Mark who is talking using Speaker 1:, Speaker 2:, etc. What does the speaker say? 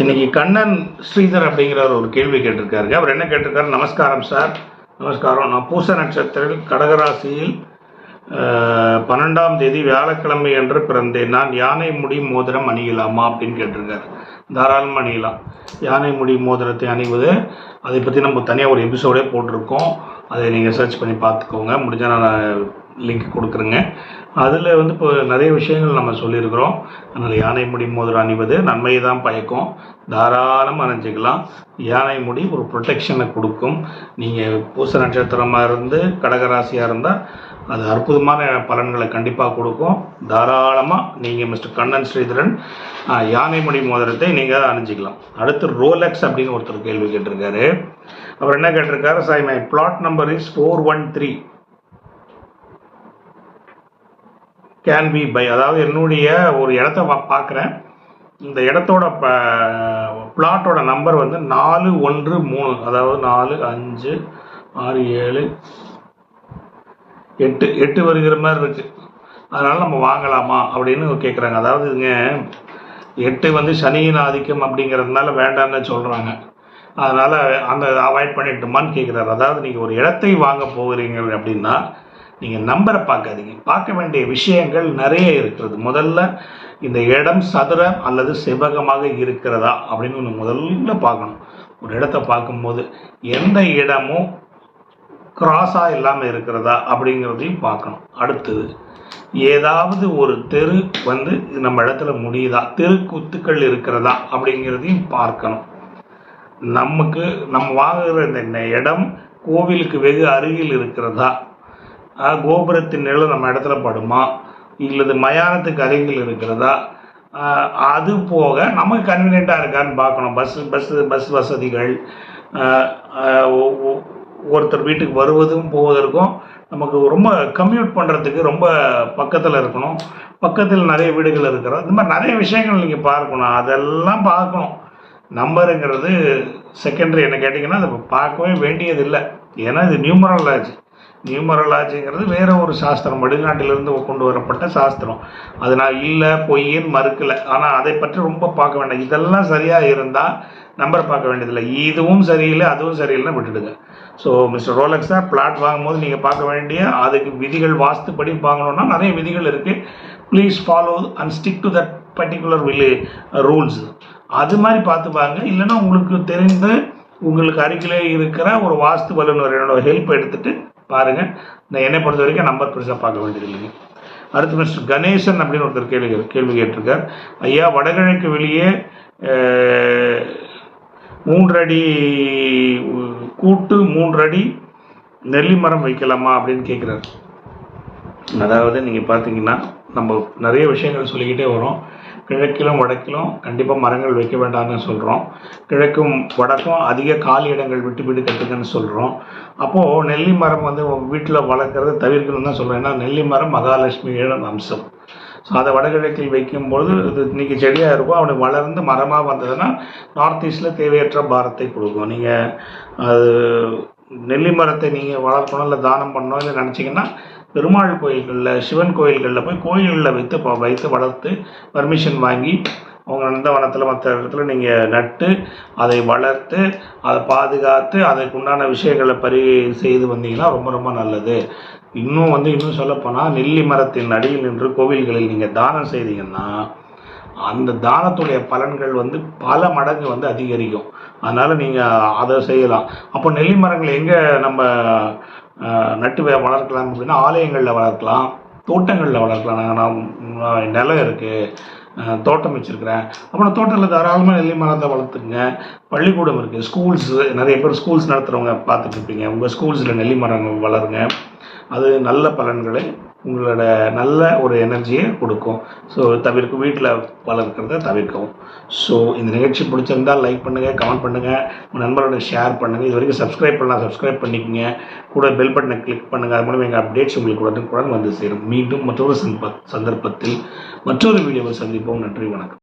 Speaker 1: இன்னைக்கு கண்ணன் ஸ்ரீதர் அப்படிங்கிறவர் ஒரு கேள்வி கேட்டிருக்காருங்க. அவர் என்ன கேட்டிருக்காரு? நமஸ்காரம் சார். நமஸ்காரம். நான் பூச நட்சத்திரத்தில் கடகராசியில் பன்னெண்டாம் தேதி வியாழக்கிழமை என்று பிறந்தேன். நான் யானை முடி மோதிரம் அணியலாமா அப்படின்னு கேட்டிருக்காரு. தாராளமாக அணியலாம். யானை முடி மோதிரத்தை அணிவது அதை பற்றி நம்ம தனியாக ஒரு எபிசோடே போட்டிருக்கோம். அதை நீங்கள் சர்ச் பண்ணி பார்த்துக்கோங்க. முடிஞ்சால் நான் லிங்க் கொடுக்குறேங்க. அதில் வந்து இப்போ நிறைய விஷயங்கள் நம்ம சொல்லியிருக்கிறோம். அதனால் யானை முடி மோதிரம் அணிவது நன்மையை தான் பயக்கும். தாராளமாக அணிஞ்சிக்கலாம். யானை முடி ஒரு ப்ரொடெக்ஷனை கொடுக்கும். நீங்கள் பூச நட்சத்திரமாக இருந்து கடகராசியாக இருந்தால் அது அற்புதமான பலன்களை கண்டிப்பாக கொடுக்கும். தாராளமாக நீங்கள் மிஸ்டர் கண்ணன் ஸ்ரீதரன் யானை முடி மோதிரத்தை நீங்கள் அணிஞ்சிக்கலாம். அடுத்து ரோலெக்ஸ் அப்படின்னு ஒருத்தர் கேள்வி கேட்டிருக்காரு. அவர் என்ன கேட்டிருக்காரு? Sai my flat number is four one three can be by அதாவது என்னுடைய ஒரு இடத்த பார்க்குறேன். இந்த இடத்தோட பிளாட்டோட நம்பர் வந்து நாலு ஒன்று மூணு. அதாவது நாலு அஞ்சு ஆறு ஏழு எட்டு. எட்டு வருகிற மாதிரி இருக்கு. அதனால நம்ம வாங்கலாமா அப்படின்னு கேட்குறாங்க அதாவது இதுங்க எட்டு வந்து சனியின் ஆதிக்கம் அப்படிங்கிறதுனால வேண்டாம்னு சொல்கிறாங்க அதனால் அந்த அவாய்ட் பண்ணிட்டுமான்னு கேட்குறாரு அதாவது நீங்கள் ஒரு இடத்தை வாங்க போகிறீங்க அப்படின்னா நீங்கள் நம்பரை பார்க்காதீங்க. பார்க்க வேண்டிய விஷயங்கள் நிறைய இருக்கிறது. முதல்ல இந்த இடம் சதுர அல்லது செவ்வகமாக இருக்கிறதா அப்படின்னு ஒன்று முதல்ல பார்க்கணும். ஒரு இடத்த பார்க்கும்போது எந்த இடமும் கிராஸாக இல்லாமல் இருக்கிறதா அப்படிங்கிறதையும் பார்க்கணும். அடுத்தது ஏதாவது ஒரு தெரு வந்து நம்ம இடத்துல முடியுதா? தெருக்குத்துக்கள் இருக்கிறதா அப்படிங்கிறதையும் பார்க்கணும். நமக்கு நம்ம வாங்குகிற இந்த இடம் கோவிலுக்கு வெகு அருகில் இருக்கிறதா? கோபுரத்தின் நிழல் நம்ம இடத்துல படுமா? இல்லது மயானத்துக்கு அருகில் இருக்கிறதா? அது போக நமக்கு கன்வீனியண்ட்டாக இருக்கான்னு பார்க்கணும். பஸ் பஸ் பஸ் வசதிகள் ஒ- ஒருத்தர் வீட்டுக்கு வருவதும் போவதற்கும் நமக்கு ரொம்ப கம்யூட் பண்ணுறதுக்கு ரொம்ப பக்கத்தில் இருக்கணும். பக்கத்தில் நிறைய வீடுகள் இருக்கிறோம் இந்த மாதிரி நிறைய விஷயங்கள் நீங்கள் பார்க்கணும். அதெல்லாம் பார்க்கணும். நம்பருங்கிறது செகண்டரி என்ன கேட்டிங்கன்னா அதை பார்க்கவே வேண்டியதில்லை. ஏன்னா இது நியூமரலாஜி நியூமரலாஜிங்கிறது வேறு ஒரு சாஸ்திரம். வெளிநாட்டிலிருந்து கொண்டு வரப்பட்ட சாஸ்திரம். அது நான் இல்லை பொய்ன்னு மறுக்கலை. ஆனால் அதை பற்றி ரொம்ப பார்க்க வேண்டாம். இதெல்லாம் சரியாக இருந்தால் நம்பர் பார்க்க வேண்டியதில்லை. இதுவும் சரியில்லை அதுவும் சரியில்லைன்னு விட்டுடுங்க. ஸோ மிஸ்டர் ரோலக்ஸா பிளாட் வாங்கும்போது நீங்கள் பார்க்க வேண்டிய அதுக்கு விதிகள் வாஸ்துப்படி வாங்கணும்னா நிறைய விதிகள் இருக்குது please follow and stick to that particular will rules அது மாதிரி பார்த்துப்பாங்க இல்லைன்னா உங்களுக்கு தெரிந்த உங்களுக்கு அருகிலே இருக்கிற ஒரு வாஸ்து என்னோட ஹெல்ப் எடுத்துட்டு பாருங்கள் நான் என்னை பொறுத்த வரைக்கும் நம்பர் பெருசாக பார்க்க வேண்டியது இல்லைங்க. அடுத்து மிஸ்டர் கணேசன் அப்படின்னு ஒருத்தர் கேள்வி கேள்வி கேட்டிருக்கார். ஐயா வடகிழக்கு வெளியே மூன்றடி கூட்டு மூன்றடி நெல்லி மரம் வைக்கலாமா அப்படின்னு கேட்குறாரு. அதாவது நீங்கள் பார்த்தீங்கன்னா நம்ம நிறைய விஷயங்கள் சொல்லிக்கிட்டே வரோம். கிழக்கிலும் வடக்கிலும் கண்டிப்பாக மரங்கள் வைக்க வேண்டாம்னு சொல்கிறோம் கிழக்கும் வடக்கும் அதிக காலி இடங்கள் விட்டு விட்டு கட்டுங்கன்னு சொல்கிறோம் அப்போது நெல்லி மரம் வந்து வீட்டில் வளர்க்குறத தவிர்க்கணும்னு தான் சொல்கிறோம் ஏன்னா நெல்லி மரம் மகாலட்சுமியோட அம்சம். ஸோ அதை வடகிழக்கில் வைக்கும்பொழுது இது இன்றைக்கி செடியாக இருக்கும் அவனை வளர்ந்து மரமாக வந்ததுன்னா நார்த் ஈஸ்டில் தேவையற்ற பாரத்தை கொடுக்கும். நீங்கள் அது நெல்லி மரத்தை நீங்கள் வளர்க்கணும் இல்லை தானம் பண்ணணும் இல்லை நினச்சிங்கன்னா பெருமாள் கோயில்களில் சிவன் கோயில்களில் போய் கோயில்களில் வைத்து ப- வைத்து வளர்த்து பர்மிஷன் வாங்கி அவங்க நந்தவனத்தில் மற்ற இடத்துல நீங்கள் நட்டு அதை வளர்த்து அதை பாதுகாத்து அதுக்கு உண்டான விஷயங்களை பரி செய்து வந்தீங்கன்னா ரொம்ப ரொம்ப நல்லது. இன்னும் வந்து இன்னும் சொல்லப்போனால் நெல்லி மரத்தின் அடியில் நின்று கோவில்களில் நீங்கள் தானம் செய்தீங்கன்னா அந்த தானத்துடைய பலன்கள் வந்து பல மடங்கு வந்து அதிகரிக்கும். அதனால் நீங்கள் அதை செய்யலாம். அப்போ நெல்லி மரங்கள் எங்கே நம்ம நட்டு வளர்க்கலாம் அப்படின்னா ஆலயங்களில் வளர்க்கலாம் தோட்டங்களில் வளர்க்கலாம். நாங்கள் நான் நான் நிலம் இருக்குது தோட்டம் வச்சுருக்கிறேன். அப்புறம் தோட்டத்தில் தாராளமாக நெல்லி மரத்தை வளர்த்துங்க. பள்ளிக்கூடம் இருக்குது ஸ்கூல்ஸ் நிறைய பேர் ஸ்கூல்ஸ் நடத்துகிறவங்க பார்த்துட்டு இருப்பீங்க. உங்கள் ஸ்கூல்ஸில் நெல்லி மரங்கள் வளருங்க. அது நல்ல பலன்களை உங்களோட நல்ல ஒரு எனர்ஜியை கொடுக்கும். ஸோ தவிர்க்கும் வீட்டில் வளர்க்குறத தவிர்க்கவும். ஸோ இந்த நிகழ்ச்சி பிடிச்சிருந்தால் லைக் பண்ணுங்கள் கமெண்ட் பண்ணுங்கள் உங்கள் நண்பரோட ஷேர் பண்ணுங்கள் இது வரைக்கும் சப்ஸ்கிரைப் பண்ணலாம் சப்ஸ்கிரைப் பண்ணிக்கங்க. கூட பெல் பட்டனை கிளிக் பண்ணுங்கள் அது மூலம் எங்கள் அப்டேட்ஸ் உங்களுக்கு உடனுக்குடன் வந்து சேரும். மீண்டும் மற்றொரு சந்தர்ப்பத்தில் மற்றொரு வீடியோவை சந்திப்போம். நன்றி வணக்கம்.